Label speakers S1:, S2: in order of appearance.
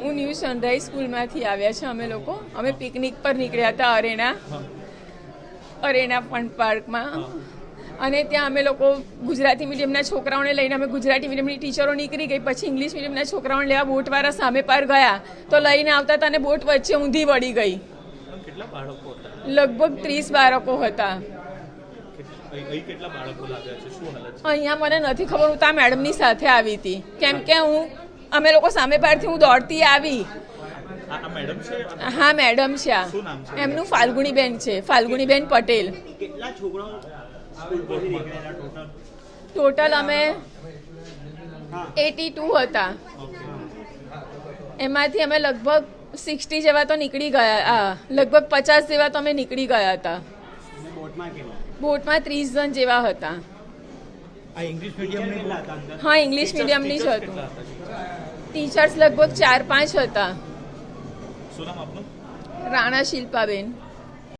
S1: હું new sunrise સ્કૂલમાંથી આવ્યા છે અમે લોકો. અમે પિકનિક પર નીકળ્યા હતા અરેના અરેના ફન પાર્કમાં. અને ત્યાં અમે લોકો ગુજરાતી મીડિયમના છોકરાઓને લઈને અમે ગુજરાતી મીડિયમની ટીચરો નીકળી ગઈ. પછી ઇંગ્લિશ મીડિયમના છોકરાઓને લેવા બોટવાળા સામે પાર ગયા. તો લઈને આવતા હતા અને બોટ વચ્ચે ઊંધી વળી ગઈ. લગભગ ત્રીસ બાળકો હતા. અહીંયા મને નથી ખબર હું ત્યાં મેડમની સાથે આવી હતી. કેમ કે હું અમે લોકો સામે પારથી હું દોડતી આવી.
S2: આ આ મેડમ છે? આ
S1: હા મેડમ છે? એમનું ફાલ્ગુણીબેન છે ફાલ્ગુણીબેન પટેલ.
S3: ટોટલ
S1: ટોટલ અમે એટી ટુ હતા. એમાંથી અમે લગભગ સિક્સટી જેવા તો નીકળી ગયા લગભગ પચાસ જેવા તો અમે નીકળી ગયા હતા.
S3: બોટમાં
S1: ત્રીસ જણ જેવા હતા. હા ઇંગ્લિશ મીડિયમની જ હતું. ટીચર્સ લગભગ ચાર પાંચ હતા. રાણા શિલ્પાબેન.